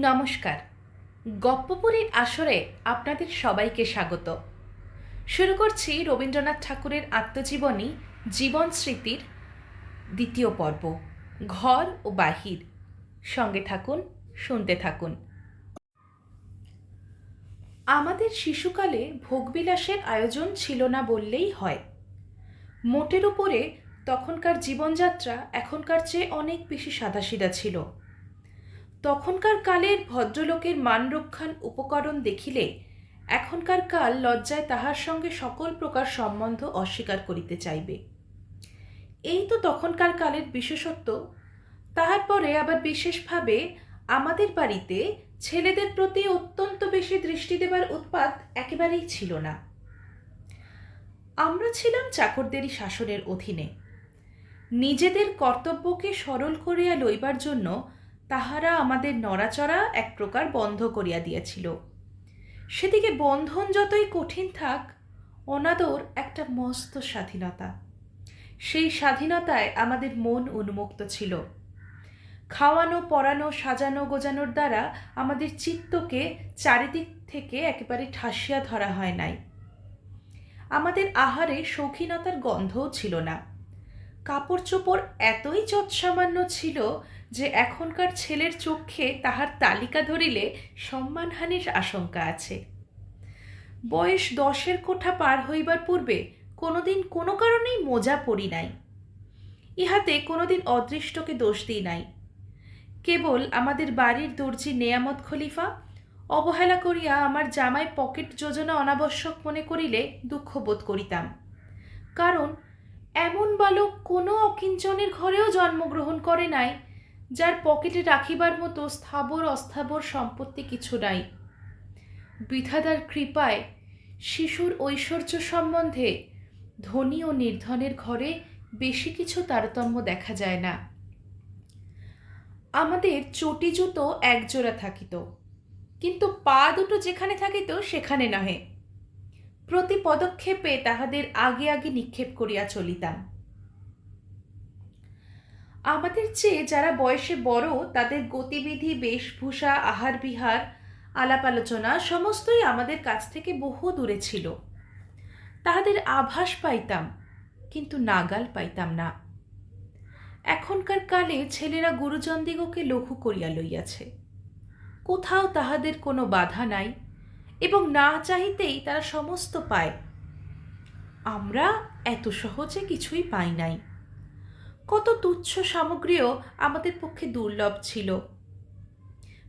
নমস্কার। গপ্পপুরীর আসরে আপনাদের সবাইকে স্বাগত। শুরু করছি রবীন্দ্রনাথ ঠাকুরের আত্মজীবনী জীবন স্মৃতির দ্বিতীয় পর্ব, ঘর ও বাহির। সঙ্গে থাকুন, শুনতে থাকুন। আমাদের শিশুকালে ভোগবিলাসের আয়োজন ছিল না বললেই হয়। মোটের উপরে তখনকার জীবনযাত্রা এখনকার চেয়ে অনেক বেশি সাদাসিধা ছিল। তখনকার কালের ভদ্রলোকের মানরক্ষান উপকরণ দেখিলে এখনকার কাল লজ্জায় তাহার সঙ্গে সকল প্রকার সম্বন্ধ অস্বীকার করিতে চাইবে। এই তো তখনকার কালের বিশেষত্ব। তাহার পরে আবার বিশেষভাবে আমাদের বাড়িতে ছেলেদের প্রতি অত্যন্ত বেশি দৃষ্টি দেবার উৎপাত একেবারেই ছিল না। আমরা ছিলাম চাকরদেরই শাসনের অধীনে। নিজেদের কর্তব্যকে সরল করিয়া লইবার জন্য তাহারা আমাদের নড়াচড়া এক প্রকার বন্ধ করিয়া দিয়াছিল। সেদিকে বন্ধন যতই কঠিন থাক, অনাদর একটা মস্ত স্বাধীনতা। সেই স্বাধীনতায় আমাদের মন উন্মুক্ত ছিল। খাওয়ানো, পরানো, সাজানো, গোজানোর দ্বারা আমাদের চিত্তকে চারিদিক থেকে একেবারে ঠাসিয়া ধরা হয় নাই। আমাদের আহারে শৌখিনতার গন্ধও ছিল না। কাপড় চোপড় এতই চৎসামান্য ছিল যে এখনকার ছেলের চক্ষে তাহার তালিকা ধরিলে সম্মানহানির আশঙ্কা আছে। বয়স দশের কোঠা পার হইবার পূর্বে কোনোদিন কোনো কারণেই মোজা পড়ি নাই। ইহাতে কোনোদিন অদৃষ্টকে দোষ দিই নাই। কেবল আমাদের বাড়ির দর্জি নেয়ামত খলিফা অবহেলা করিয়া আমার জামাই পকেট যোজনা অনাবশ্যক মনে করিলে দুঃখ বোধ করিতাম। কারণ এমন বালক কোনো অকিঞ্চনের ঘরেও জন্মগ্রহণ করে নাই যার পকেটে রাখিবার মতো স্থাবর অস্থাবর সম্পত্তি কিছু নাই। বিধাতার কৃপায় শিশুর ঐশ্বর্য সম্বন্ধে ধনী ও নির্ধনের ঘরে বেশি কিছু তারতম্য দেখা যায় না। আমাদের চটি জুতো একজোড়া থাকিত, কিন্তু পা দুটো যেখানে থাকিত সেখানে নহে। প্রতি পদক্ষেপে তাহাদের আগে আগে নিক্ষেপ করিয়া চলিতাম। আমাদের চেয়ে যারা বয়সে বড়, তাদের গতিবিধি, বেশভূষা আহার বিহার আলাপ আলোচনা সমস্তই আমাদের কাছ থেকে বহু দূরে ছিল। তাহাদের আভাস পাইতাম, কিন্তু নাগাল পাইতাম না। এখনকার কালে ছেলেরা গুরুজনদিগকে লঘু করিয়া লইয়াছে। কোথাও তাহাদের কোনো বাধা নাই এবং না চাহিতেই তারা সমস্ত পায়। আমরা এত সহজে কিছুই পাই নাই। কত তুচ্ছ সামগ্রীও আমাদের পক্ষে দুর্লভ ছিল।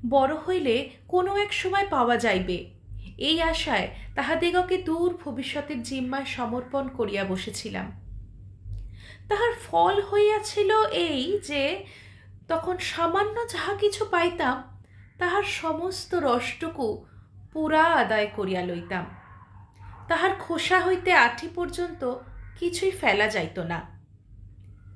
বড় হইলে কোনো এক সময় পাওয়া যাইবে। এই আশায় তাহাদিগকে দূর ভবিষ্যতের জিম্মায় সমর্পণ করিয়া বসেছিলাম। তাহার ফল হইয়াছিল এই যে, তখন সামান্য যাহা কিছু পাইতাম, তাহার সমস্ত রসটুকু পুরা আদায় করিয়া লইতাম। তাহার খোসা হইতে আঠি পর্যন্ত কিছুই ফেলা যাইত না।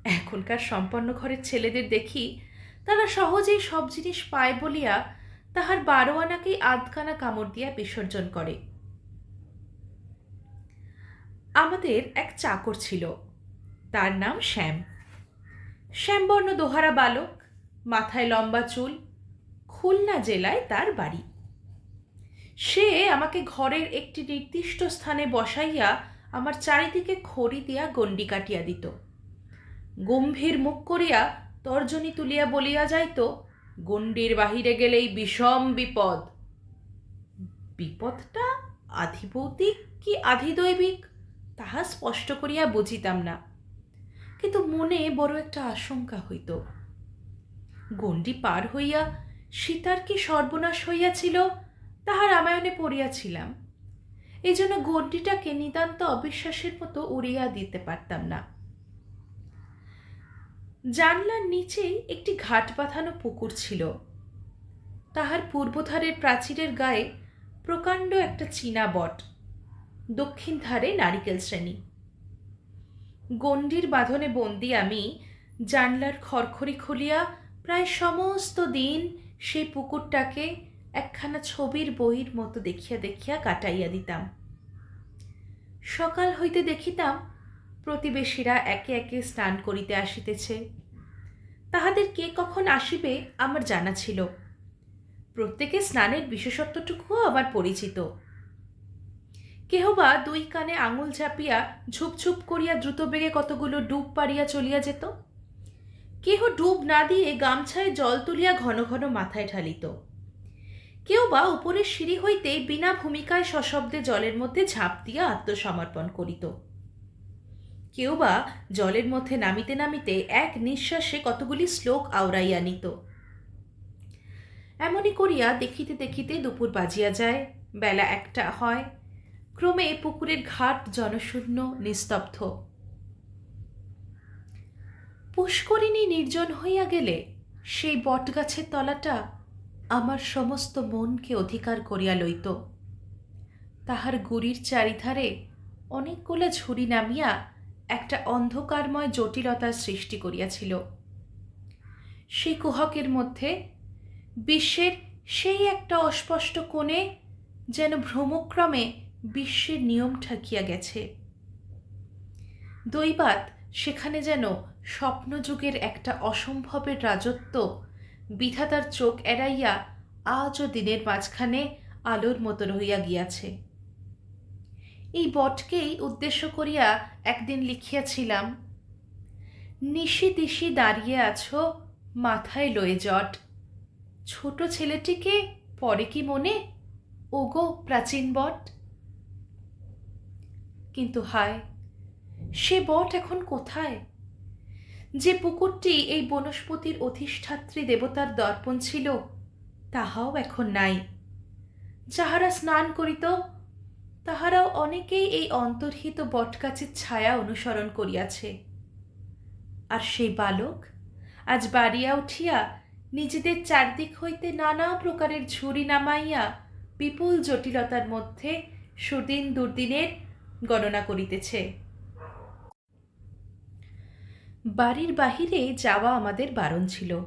এখনকার সম্পন্ন ঘরের ছেলেদের দেখি তারা সহজেই সব জিনিস পায় বলিয়া তাহার বারো আনাকেই আধখানা কামড় দিয়া বিসর্জন করে। আমাদের এক চাকর ছিল, তার নাম শ্যাম। শ্যামবর্ণ দোহারা বালক, মাথায় লম্বা চুল, খুলনা জেলায় তার বাড়ি। সে আমাকে ঘরের একটি নির্দিষ্ট স্থানে বসাইয়া আমার চারিদিকে খড়ি দিয়া গণ্ডি কাটিয়া দিত। গম্ভীর মুখ করিয়া তর্জনী তুলিয়া বলিয়া যাইত, গণ্ডির বাহিরে গেলেই বিষম বিপদ। বিপদটা আধিভৌতিক কি আধিদৈবিক? তাহা স্পষ্ট করিয়া বুঝিতাম না। কিন্তু মনে বড় একটা আশঙ্কা হইত। গণ্ডি পার হইয়া সীতার কি সর্বনাশ হইয়াছিল তাহা রামায়ণে পড়িয়াছিলাম। এই জন্য গণ্ডিটাকে নিতান্ত অবিশ্বাসের মতো উড়িয়া দিতে পারতাম না। জানলার নিচেই একটি ঘাট বাঁধানো পুকুর ছিল। তাহার পূর্বধারের প্রাচীরের গায়ে প্রকাণ্ড একটা চীনা বট, দক্ষিণ ধারে নারিকেল শ্রেণি। গণ্ডির বাঁধনে বন্দি আমি জানলার খড়খড়ি খুলিয়া প্রায় সমস্ত দিন সেই পুকুরটাকে একখানা ছবির বইয়ের মতো দেখিয়া দেখিয়া কাটাইয়া দিতাম। সকাল হইতে দেখিতাম প্রতিবেশীরা একে একে স্নান করিতে আসিতেছে। তাহাদের কে কখন আসিবে আমার জানা ছিল। প্রত্যেকে স্নানের বিশেষত্বটুকুও আমার পরিচিত। কেহ বা দুই কানে আঙুল ঝাঁপিয়া ঝুপঝুপ করিয়া দ্রুত বেগে কতগুলো ডুব পাড়িয়া চলিয়া যেত। কেহ ডুব না দিয়ে গামছায় জল তুলিয়া ঘন ঘন মাথায় ঢালিত। কেউ বা উপরের সিঁড়ি হইতে বিনা ভূমিকায় সশব্দে জলের মধ্যে ঝাঁপ দিয়া আত্মসমর্পণ করিত। কেউ বা জলের মধ্যে নামিতে নামিতে এক নিঃশ্বাসে কতগুলি শ্লোক আওড়াইয়া নিত। এমনই করিয়া দেখিতে দেখিতে দুপুর বাজিয়া যায়, বেলা একটা হয়, ক্রমে পুকুরের ঘাট জনশূন্য নিস্তব্ধ। পুষ্করিণী নির্জন হইয়া গেলে সেই বটগাছের তলাটা আমার সমস্ত মনকে অধিকার করিয়া লইত। তাহার গুড়ির চারিধারে অনেকগুলা ঝুড়ি নামিয়া একটা অন্ধকারময় জটিলতার সৃষ্টি করিয়াছিল। সেই কুহকের মধ্যে বিশ্বের সেই একটা অস্পষ্ট কোণে যেন ভ্রমক্রমে বিশ্বের নিয়ম ঠাকিয়া গেছে। দৈবাত সেখানে যেন স্বপ্নযুগের একটা অসম্ভবের রাজত্ব বিধাতার চোখ এড়াইয়া আজও দিনের মাঝখানে আলোর মতো রহিয়া গিয়াছে। এই বটকেই উদ্দেশ্য করিয়া একদিন লিখিয়াছিলাম, নিশি দিশি দাঁড়িয়ে আছো, মাথায় লয়ে জট। ছোট ছেলেটিকে পরে কি মনে? ওগো প্রাচীন বট। কিন্তু হায়, সে বট এখন কোথায়? যে পুকুরটি এই বনস্পতির অধিষ্ঠাত্রী দেবতার দর্পণ ছিল, তাহাও এখন নাই। যাহারা স্নান করিত তাহারাও অনেকেই এই অন্তর্হিত বটগাছের ছায়া অনুসরণ করিয়াছে। আর সেই বালক আজ বাড়িয়া উঠিয়া নিজেদের চারদিক হইতে নানা প্রকারের ঝুড়ি নামাইয়া বিপুল জটিলতার মধ্যে সুদিন দুর্দিনের গণনা করিতেছে। বাড়ির বাহিরে যাওয়া আমাদের বারণ ছিল।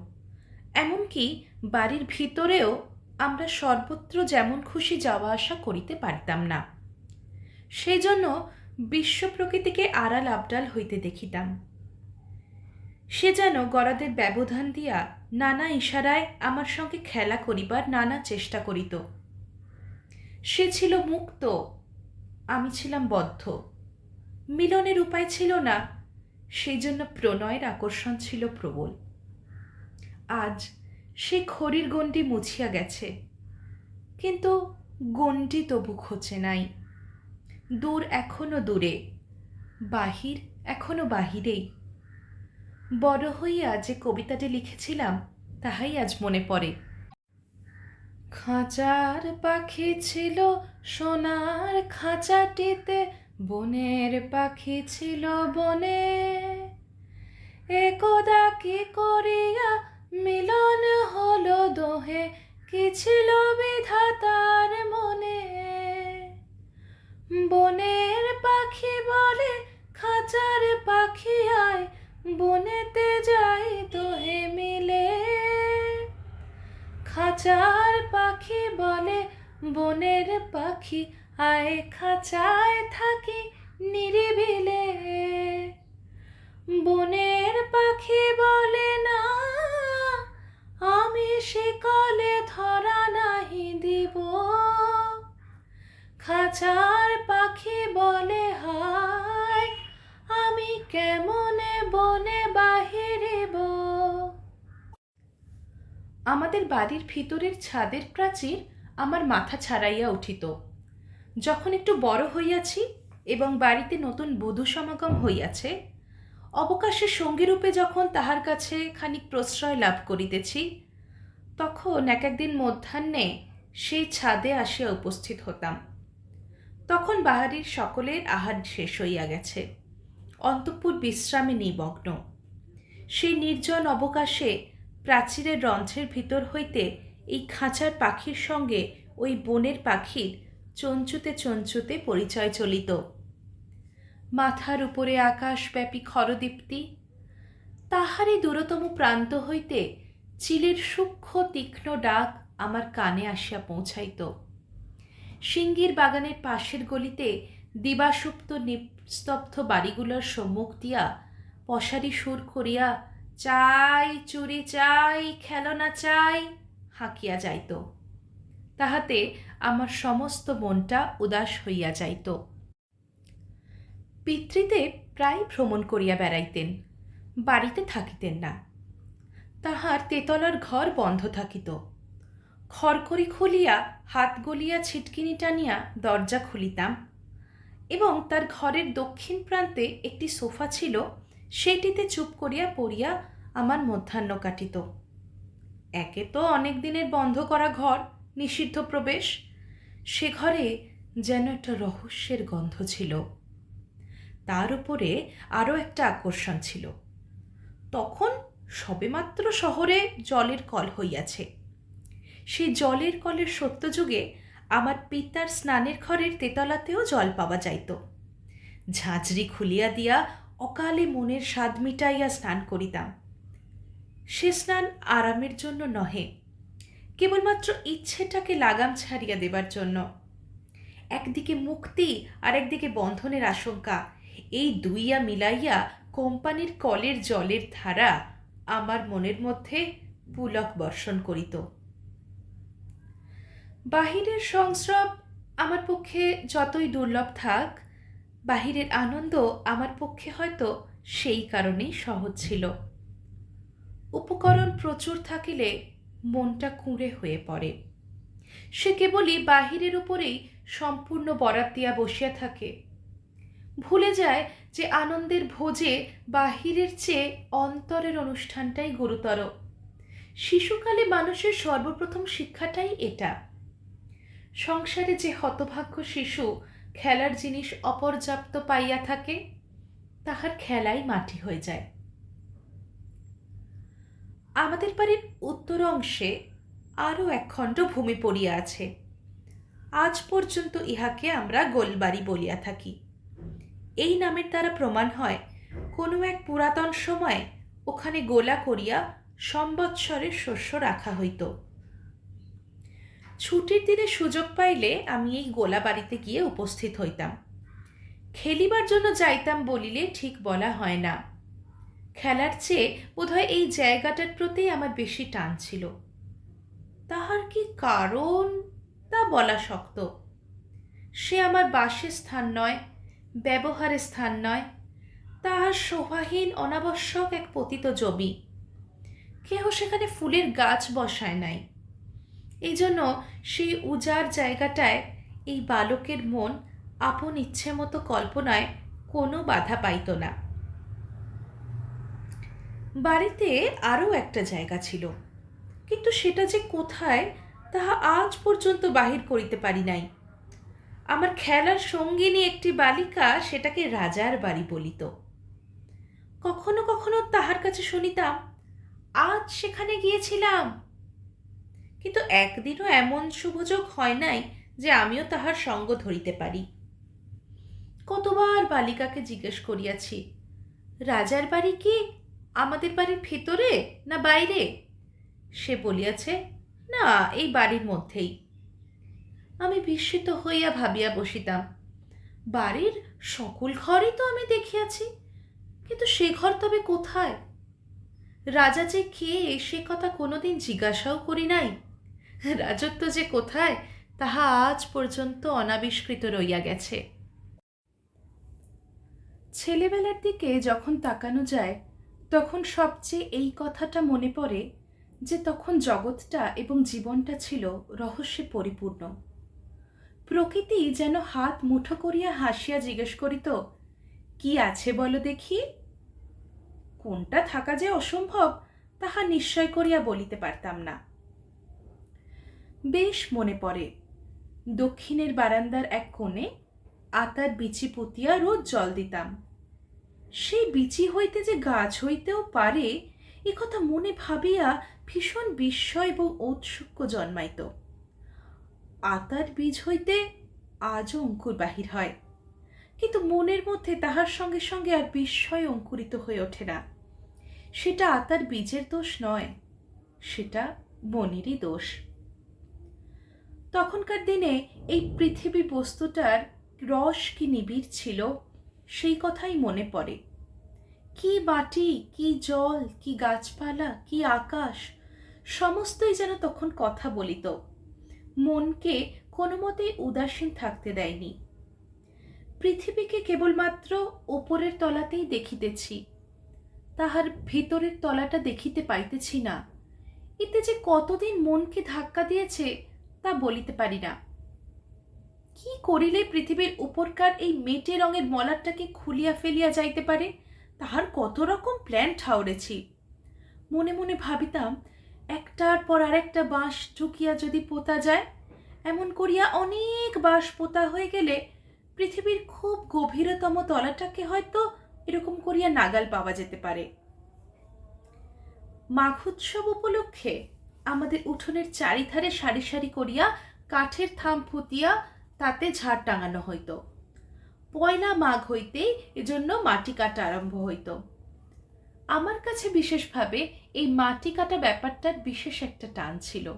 এমনকি বাড়ির ভিতরেও আমরা সর্বত্র যেমন খুশি যাওয়া আসা করিতে পারতাম না। সেই জন্য বিশ্ব প্রকৃতিকে আড়াল আবডাল হইতে দেখিতাম। সে যেন গরাদের ব্যবধান দিয়া নানা ইশারায় আমার সঙ্গে খেলা করিবার নানা চেষ্টা করিত। সে ছিল মুক্ত, আমি ছিলাম বদ্ধ। মিলনের উপায় ছিল না সেই জন্য প্রণয়ের আকর্ষণ ছিল প্রবল। আজ সে খড়ির গণ্ডি মুছিয়া গেছে, কিন্তু গণ্ডি তবু খোঁচে নাই। দূর এখনও দূরে, বাহির এখনও বাহিরেই। বড় হইয়া যে কবিতাটি লিখেছিলাম, তাহাই আজ মনে পড়ে। খাঁচার পাখি ছিল সোনার খাঁচাটিতে, বনের পাখি ছিল বনে। একদা কি করিয়া মিলন হলো দোহে, কি ছিল বিধাতার মনে বনের পাখি বলে, খাঁচার পাখি আয়, বনেতে যাই দোহে মিলে। খাঁচার পাখি বলে, বনের পাখি আয়, খাঁচায় থাকি নিরিবিলে। বনের পাখি বলে, না, আমি সে কলে ধরা নাহি দিব। খাঁচার পাখি বলে হায়, আমি কেমনে বনে বাহিরিব আমাদের বাড়ির ভিতরের ছাদের প্রাচীর আমার মাথা ছাড়াইয়া উঠিত। যখন একটু বড় হইয়াছি এবং বাড়িতে নতুন বধূ সমাগম হইয়াছে অবকাশের সঙ্গীরূপে যখন তাহার কাছে খানিক প্রশ্রয় লাভ করিতেছি, তখন এক একদিন মধ্যাহ্নে সেই ছাদে আসিয়া উপস্থিত হতাম। তখন বাহারির সকলের আহার শেষ হইয়া গেছে। অন্তঃপুর বিশ্রামে নিমগ্ন। সেই নির্জন অবকাশে প্রাচীরের রন্ধ্রের ভিতর হইতে এই খাঁচার পাখির সঙ্গে ওই বনের পাখির চঞ্চুতে চঞ্চুতে পরিচয় চলিত। মাথার উপরে আকাশব্যাপী খরদীপ্তি, তাহারই দূরতম প্রান্ত হইতে চিলের সূক্ষ্ম তীক্ষ্ণ ডাক আমার কানে আসিয়া পৌঁছাইত। সিঙ্গির বাগানের পাশের গলিতে দিবাসুপ্ত নিস্তব্ধ বাড়িগুলোর সম্মুখ দিয়া পশারি সুর করিয়া, চাই চুরি, চাই খেলনা, চাই হাঁকিয়া যাইত। তাহাতে আমার সমস্ত মনটা উদাস হইয়া যাইত। পিতৃতে প্রায় ভ্রমণ করিয়া বেড়াইতেন, বাড়িতে থাকিতেন না। তাহার তেতলার ঘর বন্ধ থাকিত। খড়কড়ি খুলিয়া হাত গলিয়া ছিটকিনি টানিয়া দরজা খুলিতাম এবং তার ঘরের দক্ষিণ প্রান্তে একটি সোফা ছিল, সেটিতে চুপ করিয়া পড়িয়া আমার মধ্যাহ্ন কাটিত। একে তো অনেক দিনের বন্ধ করা ঘর, নিষিদ্ধ প্রবেশ, সে ঘরে যেন একটা রহস্যের গন্ধ ছিল। তার উপরে আরও একটা আকর্ষণ ছিল। তখন সবেমাত্র শহরে জলের কল হইয়াছে। সেই জলের কলের সত্যযুগে আমার পিতার স্নানের ঘরের তেতলাতেও জল পাওয়া যাইত। ঝাঁঝরি খুলিয়া দিয়া অকালে মনের স্বাদ মিটাইয়া স্নান করিতাম। সে স্নান আরামের জন্য নহে, কেবলমাত্র ইচ্ছেটাকে লাগাম ছাড়িয়া দেবার জন্য। একদিকে মুক্তি আর একদিকে বন্ধনের আশঙ্কা, এই দুইয়া মিলাইয়া কোম্পানির কলের জলের ধারা আমার মনের মধ্যে পুলক বর্ষণ করিত। বাহিরের সংস্রব আমার পক্ষে যতই দুর্লভ থাক, বাহিরের আনন্দ আমার পক্ষে হয়তো সেই কারণেই সহজ ছিল। উপকরণ প্রচুর থাকিলে মনটা কুঁড়ে হয়ে পড়ে। সে কেবলই বাহিরের উপরেই সম্পূর্ণ বরাত দিয়া বসিয়া থাকে। ভুলে যায় যে আনন্দের ভোজে বাহিরের চেয়ে অন্তরের অনুষ্ঠানটাই গুরুতর। শিশুকালে মানুষের সর্বপ্রথম শিক্ষাটাই এটা। সংসারে যে হতভাগ্য শিশু খেলার জিনিস অপর্যাপ্ত পাইয়া থাকে, তাহার খেলাই মাটি হয়ে যায়। আমাদের বাড়ির উত্তর অংশে আরও একখণ্ড ভূমি পড়িয়া আছে। আজ পর্যন্ত ইহাকে আমরা গোলবাড়ি বলিয়া থাকি। এই নামের দ্বারা প্রমাণ হয়, কোনো এক পুরাতন সময়ে ওখানে গোলা করিয়া সম্বৎসরের শস্য রাখা হইত। ছুটির দিনে সুযোগ পাইলে আমি এই গোলা বাড়িতে গিয়ে উপস্থিত হইতাম। খেলিবার জন্য যাইতাম বলিলে ঠিক বলা হয় না। খেলার চেয়ে বোধহয় এই জায়গাটার প্রতি আমার বেশি টান ছিল। তাহার কি কারণ তা বলা শক্ত। সে আমার বাসের স্থান নয় ব্যবহারের স্থান নয়, তাহার শোভাহীন অনাবশ্যক এক পতিত জমি। কেহ সেখানে ফুলের গাছ বসায় নাই। এই জন্য সেই উজাড় জায়গাটায় এই বালকের মন আপন ইচ্ছে মতো কল্পনায় কোনো বাধা পাইত না। বাড়িতে আরও একটা জায়গা ছিল। কিন্তু সেটা যে কোথায়, তাহা আজ পর্যন্ত বাহির করিতে পারি নাই। আমার খেলার সঙ্গিনী একটি বালিকা সেটাকে রাজার বাড়ি বলিত। কখনো কখনো তাহার কাছে শুনিতাম, আজ সেখানে গিয়েছিলাম। কিন্তু একদিনও এমন শুভযোগ হয় নাই যে আমিও তাহার সঙ্গ ধরিতে পারি। কতবার বালিকাকে জিজ্ঞেস করিয়াছি, রাজার বাড়ি কি আমাদের বাড়ির ভেতরে না বাইরে? সে বলিয়াছে, না, এই বাড়ির মধ্যেই। আমি বিস্মিত হইয়া ভাবিয়া বসিতাম, বাড়ির সকল ঘরই তো আমি দেখিয়াছি, কিন্তু সে ঘর তবে কোথায়? রাজা যে কে, সে কথা কোনোদিন জিজ্ঞাসাও করি নাই। রাজত্ব যে কোথায়, তাহা আজ পর্যন্ত অনাবিষ্কৃত রইয়া গেছে। ছেলেবেলার দিকে যখন তাকানো যায়, তখন সবচেয়ে এই কথাটা মনে পড়ে যে তখন জগৎটা এবং জীবনটা ছিল রহস্যে পরিপূর্ণ। প্রকৃতি যেন হাত মুঠো করিয়া হাসিয়া জিজ্ঞেস করিত, কি আছে বলো দেখি? কোনটা থাকা যে অসম্ভব, তাহা নিশ্চয় করিয়া বলিতে পারতাম না। বেশ মনে পড়ে। দক্ষিণের বারান্দার এক কোণে আতার বিচি পুতিয়া রোজ জল দিতাম। সেই বিচি হইতে যে গাছ হইতেও পারে, এ কথা মনে ভাবিয়া ভীষণ বিস্ময় এবং ঔৎসুক্য জন্মাইত। আতার বীজ হইতে আজও অঙ্কুর বাহির হয়। কিন্তু মনের মধ্যে তাহার সঙ্গে সঙ্গে আর বিস্ময় অঙ্কুরিত হয়ে ওঠে না। সেটা আতার বীজের দোষ নয়, সেটা মনেরই দোষ। তখনকার দিনে এই পৃথিবী বস্তুটার রস কি নিবিড় ছিল, সেই কথাই মনে পড়ে। কি মাটি, কি জল, কি গাছপালা, কি আকাশ, সমস্তই যেন তখন কথা বলিত। মনকে কোনো মতেই উদাসীন থাকতে দেয়নি। পৃথিবীকে কেবলমাত্র ওপরের তলাতেই দেখিতেছি, তাহার ভিতরের তলাটা দেখিতে পাইতেছি না। এতে যে কতদিন মনকে ধাক্কা দিয়েছে তা বলিতে পারি না। কি করিলে পৃথিবীর উপরকার এই মেটে রঙের মলারটাকে খুলিয়া ফেলিয়া যাইতে পারে? তাহার কত রকম প্ল্যান ঠাউরেছি মনে মনে ভাবিতাম, একটার পর আরেকটা বাঁশ ঢুকিয়া যদি পোতা যায়, এমন করিয়া অনেক বাঁশ পোতা হয়ে গেলে পৃথিবীর খুব গভীরতম তলাটাকে হয়তো এরকম করিয়া নাগাল পাওয়া যেতে পারে। মাঘোৎসব উপলক্ষে আমাদের উঠোনের চারিধারে সারি সারি করিয়া কাঠের থাম ফুতিয়া তাতে ঝাড় টাঙানো হইত। পয়লা মাঘ হইতেই এজন্য মাটি কাটা আরম্ভ হইত। আমার কাছে বিশেষভাবে এই মাটি কাটা ব্যাপারটার বিশেষ একটা টান ছিল।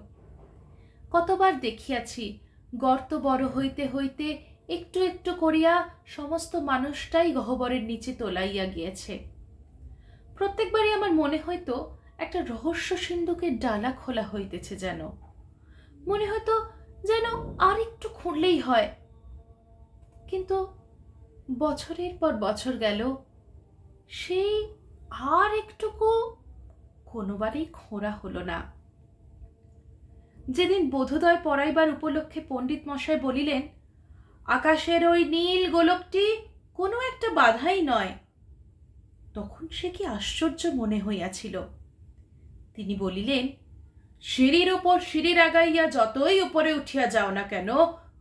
কতবার দেখিয়াছি গর্ত বড় হইতে হইতে একটু একটু করিয়া সমস্ত মানুষটাই গহ্বরের নিচে তোলাইয়া গিয়েছে। প্রত্যেকবারই আমার মনে হইতো একটা রহস্য সিন্ধুকের ডালা খোলা হইতেছে যেন। মনে হয়তো যেন আর একটু খুঁড়লেই হয়। কিন্তু বছরের পর বছর গেল, সেই আর একটুকু কোনোবারই খোঁড়া হলো না। যেদিন বোধোদয় পড়াইবার উপলক্ষে পণ্ডিত মশাই বলিলেন, আকাশের ওই নীল গোলকটি কোনো একটা বাধাই নয়। তখন সে কি আশ্চর্য মনে হইয়াছিল। তিনি বলিলেন, সিঁড়ির ওপর সিঁড়ি আগাইয়া যতই উপরে উঠিয়া যাও না কেন,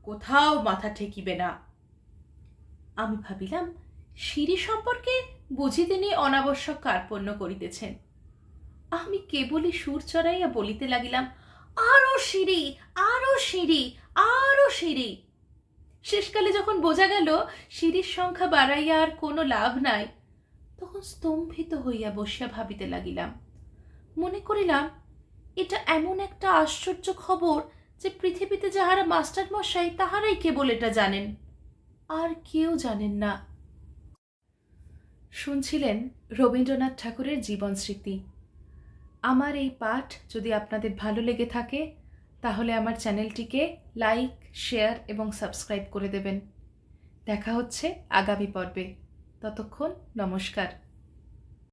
কোথাও মাথা ঠেকিবে না। আমি ভাবিলাম, সিঁড়ি সম্পর্কে বুঝি তিনি অনাবশ্যক কার্পণ্য করিতেছেন। আমি কেবলই সুর চড়াইয়া বলিতে লাগিলাম, আরও সিঁড়ি আরও সিঁড়ি আরও সিঁড়ি। শেষকালে যখন বোঝা গেল, সিঁড়ির সংখ্যা বাড়াইয়া আর কোনো লাভ নাই, তখন স্তম্ভিত হইয়া বসিয়া ভাবিতে লাগিলাম মনে করিলাম, এটা এমন একটা আশ্চর্য খবর যে পৃথিবীতে যাহারা মাস্টার মশাই তাহারাই কেবল এটা জানেন। আর কেউ জানেন না। শুনছিলেন রবীন্দ্রনাথ ঠাকুরের জীবন স্মৃতি। আমার এই পাঠ যদি আপনাদের ভালো লেগে থাকে, তাহলে আমার চ্যানেলটিকে লাইক, শেয়ার এবং সাবস্ক্রাইব করে দেবেন। দেখা হচ্ছে আগামী পর্বে। ততক্ষণ নমস্কার।